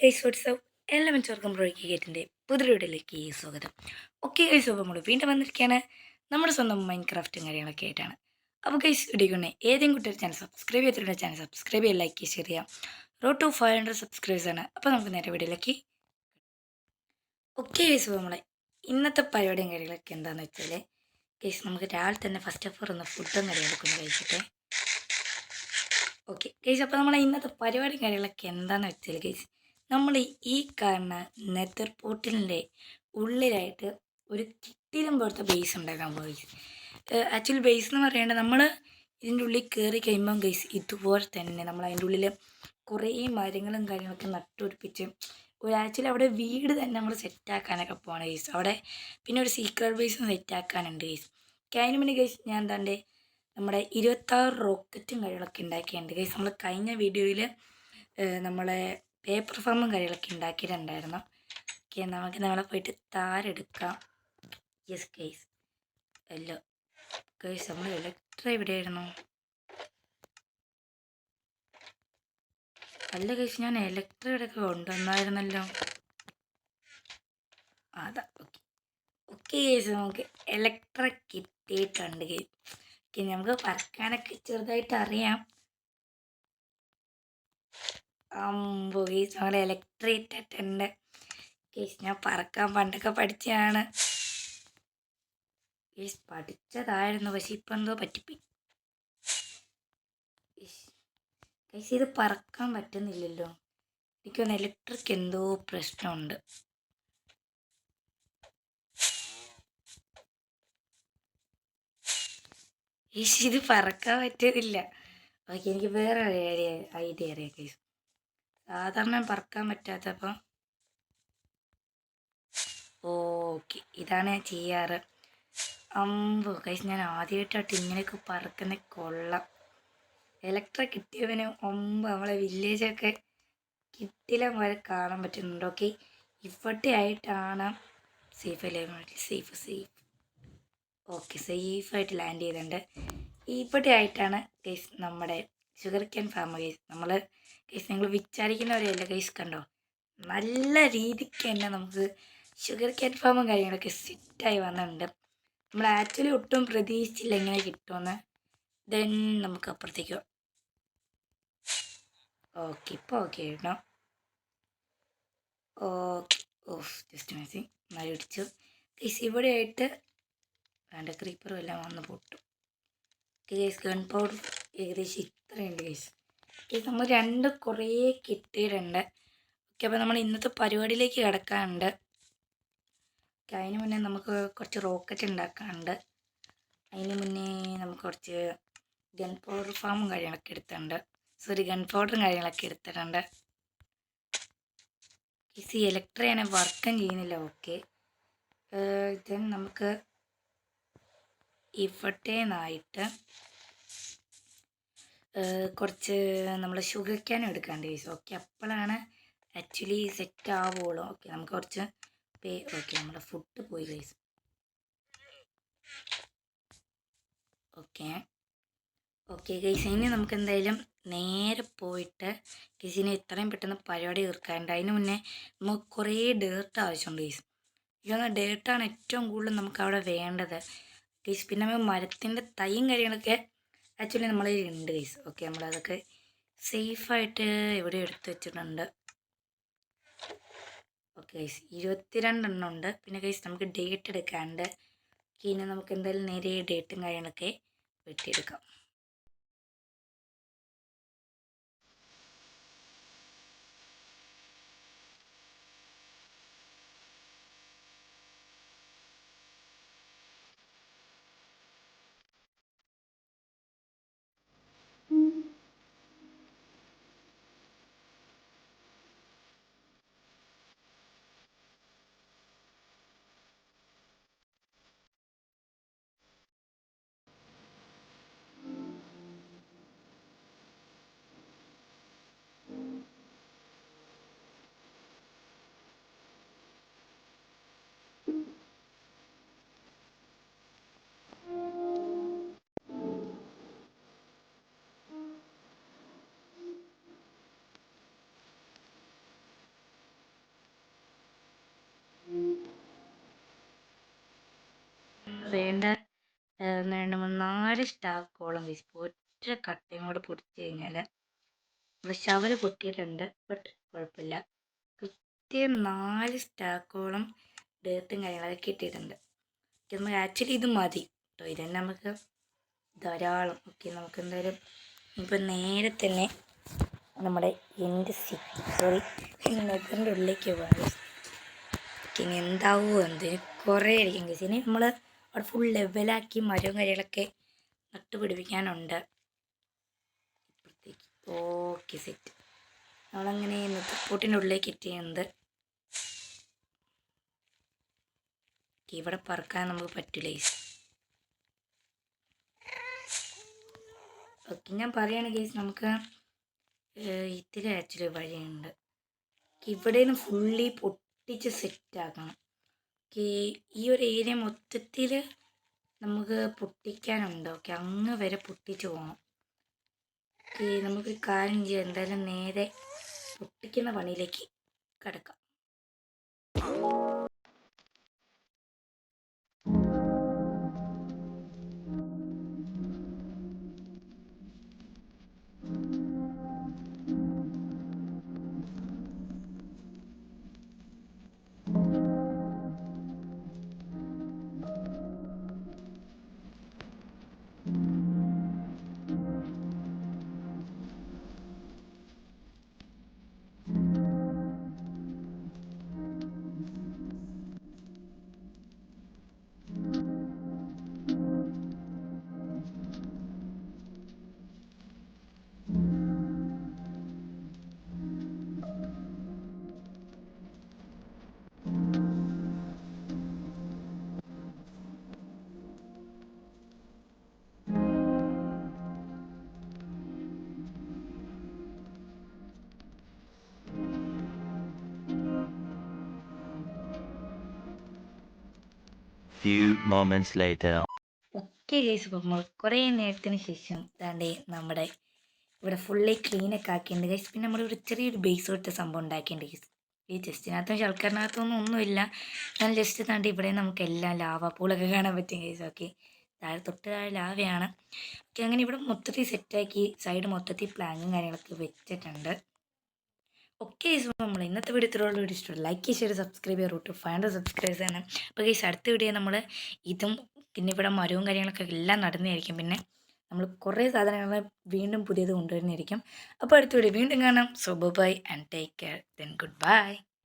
Guys WhatsApp എല്ലാ മെച്ചവർക്കും ബ്രോയ്ക്ക് ഗേറ്റിന്റെ പുതിയൊരിടയിലേക്ക് സ്വാഗതം. ഓക്കെ ഗൈസ് അപ്പോൾ നമ്മൾ വീണ്ടും വന്നിരിക്കുകയാണ് നമ്മുടെ സ്വന്തം മൈൻഡ് ക്രാഫ്റ്റും കാര്യങ്ങളൊക്കെ ആയിട്ടാണ്. അപ്പോൾ ഗൈസ് ഇടിക്കണേ ഏതെങ്കിലും കുട്ടിയുടെ ചാനൽ സബ്സ്ക്രൈബ് ചെയ്തിട്ടുണ്ട് ചാനൽ സബ്സ്ക്രൈബ് ചെയ്യുക ലൈക്ക് ചെയ്യുക ഷെയർ ചെയ്യാം. Road to five hundred subscribers ആണ്. അപ്പോൾ നമുക്ക് നേരെ വീഡിയോയിലേക്ക് ഓക്കെ ഗൈസ് അപ്പോൾ നമ്മളെ ഇന്നത്തെ പരിപാടിയും കാര്യങ്ങളൊക്കെ എന്താണെന്ന് വെച്ചാൽ ഗൈസ് നമുക്ക് രാവിലെ തന്നെ ഫസ്റ്റ് ഓഫ് ഓൾ ഒന്ന് ഫുഡും കാര്യങ്ങളൊക്കെ ഒന്ന് കഴിച്ചിട്ട്. ഓക്കെ ഗൈസ് അപ്പോൾ നമ്മളെ ഇന്നത്തെ പരിപാടി കാര്യങ്ങളൊക്കെ എന്താണെന്ന് വെച്ചാൽ ഗൈസ് നമ്മൾ ഈ കാണുന്ന നെതർ പോർട്ടലിന്റെ ഉള്ളിലായിട്ട് ഒരു കിട്ടിലും പോലത്തെ ബേസ് ഉണ്ടാക്കാൻ പോയി ആക്ച്വലി ബേസ് എന്ന് പറയേണ്ടത് നമ്മൾ ഇതിന്റെ ഉള്ളിൽ കയറി കഴിയുമ്പം ഗൈസ് ഇതുപോലെ തന്നെ നമ്മൾ അതിന്റെ ഉള്ളിൽ കുറേ മരങ്ങളും കാര്യങ്ങളൊക്കെ നട്ടുപിടിപ്പിച്ച് ഒരു ആക്ച്വലി അവിടെ വീട് തന്നെ നമ്മൾ സെറ്റാക്കാനൊക്കെ പോകണം ഗൈസ് അവിടെ പിന്നെ ഒരു സീക്രട്ട് ബേസും സെറ്റാക്കാനുണ്ട് ഗൈസ് കഴിഞ്ഞ മുന്നേ ഗൈസ് ഞാൻ എന്താണ്ട് നമ്മുടെ ഇരുപത്താറ് റോക്കറ്റും കാര്യങ്ങളൊക്കെ ഉണ്ടാക്കിയിട്ടുണ്ട്. ഗൈസ് നമ്മൾ കഴിഞ്ഞ വീഡിയോയിൽ നമ്മളെ പേപ്പർ ഫാമും കാര്യങ്ങളൊക്കെ ഉണ്ടാക്കിയിട്ടുണ്ടായിരുന്നു. ഓക്കെ നമുക്ക് നാളെ പോയിട്ട് താരെടുക്കാം. യെസ് കേസ് എല്ലോ കേസ് നമ്മൾ ഇലക്ട്ര എവിടെയായിരുന്നു അല്ല കേസ് ഞാൻ ഇലക്ട്ര ഇവിടെയൊക്കെ കൊണ്ടുവന്നായിരുന്നല്ലോ. അതാ ഓക്കെ ഓക്കെ കേസ് നമുക്ക് ഇലക്ട്ര കിട്ടിയിട്ടുണ്ട് കേസ് ഓക്കെ നമുക്ക് പറക്കാനൊക്കെ ചെറുതായിട്ട് അറിയാം അമ്പോ ഗേസ് ഞങ്ങൾ ഇലക്ട്രിക് ഇട്ടിട്ടുണ്ട് ഞാൻ പറക്കാൻ പണ്ടൊക്കെ പഠിച്ചതാണ് ഗേസ് പഠിച്ചതായിരുന്നു പക്ഷെ ഇപ്പം എന്തോ പറ്റിപ്പോയി. ഗേസ് ഇത് പറക്കാൻ പറ്റുന്നില്ലല്ലോ. എനിക്കൊന്ന് ഇലക്ട്രിക് എന്തോ പ്രശ്നമുണ്ട്. ഗേസ് ഇത് പറക്കാൻ പറ്റുന്നില്ല. ഓക്കെ എനിക്ക് വേറെ ഐഡിയ അറിയാം ഗേസ് സാധാരണ പറക്കാൻ പറ്റാത്തപ്പം. ഓക്കെ ഇതാണ് ഞാൻ ചെയ്യാറ്. അമ്പോ കൈസ് ഞാൻ ആദ്യമായിട്ടായിട്ട് ഇങ്ങനെയൊക്കെ പറക്കുന്ന കൊള്ളാം. ഇലക്ട്ര കിട്ടിയവന് ഒമ്പ് നമ്മളെ വില്ലേജൊക്കെ കിട്ടില്ല പോലെ കാണാൻ പറ്റുന്നുണ്ട് ഓക്കെ ഇവിടെ ആയിട്ടാണ് സേഫ് അല്ലേ സേഫ് സേഫ് ഓക്കെ സേഫായിട്ട് ലാൻഡ് ചെയ്തിട്ടുണ്ട്. ഇവിടെ ആയിട്ടാണ് നമ്മുടെ ഷുഗർ ക്യാൻ ഫാം കേസ് നമ്മൾ കേസ് നിങ്ങൾ വിചാരിക്കുന്നവരെയല്ല കേസ് കണ്ടോ? നല്ല രീതിക്ക് തന്നെ നമുക്ക് ഷുഗർ ക്യാൻ ഫാമും കാര്യങ്ങളൊക്കെ സെറ്റായി വന്നിട്ടുണ്ട്. നമ്മൾ ആക്ച്വലി ഒട്ടും പ്രതീക്ഷിച്ചില്ല എങ്ങനെ കിട്ടുമെന്ന്. ദെൻ നമുക്ക് അപ്പുറത്തേക്ക് ഓക്കെ ഇപ്പോൾ ഓക്കെ കേട്ടോ ഓക്കെ ഓഫ് ജസ്റ്റ് മെസ്സി നല്ല ഇടിച്ചു കേസ് ഇവിടെ ആയിട്ട് വേണ്ട ക്രീപ്പറും എല്ലാം വന്ന് പൊട്ടും. കേസ് ഗൺ പൗഡർ ഏകദേശം ഇത്രയുണ്ട് ഗൈസ് നമ്മൾ രണ്ട് കുറേ കിട്ടിയിട്ടുണ്ട്. ഓക്കെ അപ്പോൾ നമ്മൾ ഇന്നത്തെ പരിപാടിയിലേക്ക് കിടക്കാനുണ്ട്. അതിന് മുന്നേ നമുക്ക് കുറച്ച് റോക്കറ്റ് ഉണ്ടാക്കാനുണ്ട്. അതിന് മുന്നേ നമുക്ക് കുറച്ച് ഗൺ പൗഡർ ഫാമും കാര്യങ്ങളൊക്കെ എടുത്തിട്ടുണ്ട്. സോറി ഗൺ പൗഡറും കാര്യങ്ങളൊക്കെ എടുത്തിട്ടുണ്ട്. ഈ ഇലക്ട്രിയാണ് വർക്കും ചെയ്യുന്നില്ല ഓക്കെ ദെൻ നമുക്ക് ഇവിടേന്നായിട്ട് കുറച്ച് നമ്മൾ ഷുഗർ ക്യാൻ എടുക്കാണ്ട് കേസ് ഓക്കെ അപ്പോഴാണ് ആക്ച്വലി സെറ്റ് ആവുള്ളൂ. ഓക്കെ നമുക്ക് കുറച്ച് പേ ഓക്കെ നമ്മുടെ ഫുഡ് പോയി കേസ് ഓക്കെ ഓക്കെ ഗൈസ് ഇനി നമുക്ക് എന്തായാലും നേരെ പോയിട്ട് ഗൈസിനെ ഇത്രയും പെട്ടെന്ന് പരിപാടി തീർക്കാറുണ്ട് അതിന് മുന്നേ നമുക്ക് കുറേ ഡേർട്ട് ആവശ്യമുണ്ട് ഗൈസ് ഇതൊന്ന് ഡേർട്ടാണ് ഏറ്റവും കൂടുതൽ നമുക്ക് അവിടെ വേണ്ടത്. ഗൈസ് പിന്നെ നമ്മൾ മരത്തിന്റെ തൈയും കാര്യങ്ങളൊക്കെ ആക്ച്വലി നമ്മൾ ഉണ്ട് ഗൈസ് ഓക്കെ നമ്മളതൊക്കെ സേഫായിട്ട് എവിടെ എടുത്ത് വെച്ചിട്ടുണ്ട്. ഓക്കെ ഗൈസ് ഇരുപത്തിരണ്ടെണ്ണം ഉണ്ട്. പിന്നെ ഗൈസ് നമുക്ക് ഡേറ്റ് എടുക്കാണ്ട്. ഇനി നമുക്ക് എന്തായാലും നേരെ ഡേറ്റും കാര്യങ്ങളൊക്കെ വെട്ടിയെടുക്കാം. വേണ്ട രണ്ട് മൂന്ന് നാല് സ്റ്റാക്കോളം ഗൈസ് ഒറ്റ കട്ടയും കൂടെ പൊടിച്ചു കഴിഞ്ഞാൽ ശവൽ പൊട്ടിയിട്ടുണ്ട് ബട്ട് കുഴപ്പമില്ല. കൃത്യം നാല് സ്റ്റാക്കോളം ഡേർട്ടും കാര്യങ്ങളൊക്കെ കിട്ടിയിട്ടുണ്ട്. നമുക്ക് ആക്ച്വലി ഇത് മതി കേട്ടോ തന്നെ നമുക്ക് ധാരാളം. ഓക്കെ നമുക്ക് എന്തായാലും ഇപ്പം നേരെ തന്നെ നമ്മുടെ എന്റെ സോറി നെഗറിന്റെ ഉള്ളിലേക്ക് പോകാം. ഇനി എന്താവുമോ എന്തിന് കുറേ ആയിരിക്കും. കേസ് ഇനി നമ്മൾ അവിടെ ഫുൾ ലെവലാക്കി മരവും കാര്യങ്ങളൊക്കെ നട്ടുപിടിപ്പിക്കാനുണ്ട് ഇപ്പോഴത്തേക്ക് ഓക്കെ സെറ്റ് നമ്മളങ്ങനെ നെത്തപ്പൂട്ടിന്റെ ഉള്ളിലേക്ക് എത്തിയുന്നത് ഇവിടെ പറക്കാൻ നമുക്ക് പറ്റില്ല ഗൈസ് ഓക്കെ ഞാൻ പറയുകയാണ് ഗൈസ് നമുക്ക് ഇതിൽ ആക്ച്വലി വഴിയുണ്ട്. ഇവിടെ നിന്ന് ഫുള്ളി പൊട്ടിച്ച് സെറ്റ് ആക്കണം. ഓക്കെ ഈ ഒരു ഏരിയ മൊത്തത്തിൽ നമുക്ക് പൊട്ടിക്കാനുണ്ട്. ഓക്കെ അങ്ങ് വരെ പൊട്ടിച്ച് പോകണം ഓക്കെ നമുക്ക് കാര്യം ചെയ്യാം. എന്തായാലും നേരെ പൊട്ടിക്കുന്ന പണിയിലേക്ക് കിടക്കാം. Few moments later. Okay guys ഇപ്പോൾ നമ്മൾ കുറേ നേരത്തിന് ശേഷം ദാണ്ടേ നമ്മുടെ ഇവിടെ ഫുള്ളി ക്ലീനൊക്കെ ആക്കിയിട്ടുണ്ട്. ഗൈസ് പിന്നെ നമ്മൾ ഒരു ചെറിയൊരു ബേസ് തൊട്ട് സംഭവം ഉണ്ടാക്കിയിട്ടുണ്ട് ഗൈസ് ഈ ജസ്റ്റിനകത്തും ശൽക്കറിനകത്തൊന്നും ഒന്നുമില്ല. ഞാൻ ജസ്റ്റ് താണ്ടി ഇവിടെ നമുക്ക് എല്ലാം ലാവ പൂളൊക്കെ കാണാൻ പറ്റും ഗൈസ് ഓക്കെ താഴെ തൊട്ട് താഴെ ലാവയാണ്. ഓക്കെ അങ്ങനെ ഇവിടെ മൊത്തത്തിൽ സെറ്റാക്കി സൈഡ് മൊത്തത്തിൽ പ്ലാങ്ങും കാര്യങ്ങളൊക്കെ വെച്ചിട്ടുണ്ട്. ഓക്കെ നമ്മൾ ഇന്നത്തെ വീഡിയോ ഇത്രയുള്ള വീഡിയോ ഇഷ്ടം ലൈക്ക് ചെയ്ത് സബ്സ്ക്രൈബ് ചെയ്യുക റൂട്ട് ഫൈവ് ഹൺഡ്രഡ് സബ്സ്ക്രൈബേഴ്സ് ആണ് അപ്പോൾ ഗൈസ് അടുത്ത വീഡിയോ നമ്മൾ ഇതും പിന്നെ ഇവിടെ മരവും കാര്യങ്ങളൊക്കെ എല്ലാം നടന്നതായിരിക്കും. പിന്നെ നമ്മൾ കുറേ സാധനങ്ങൾ വീണ്ടും പുതിയത് കൊണ്ടുവരുന്നതായിരിക്കും. അപ്പോൾ അടുത്ത വീഡിയോ വീണ്ടും കാണാം. So bye and take care then goodbye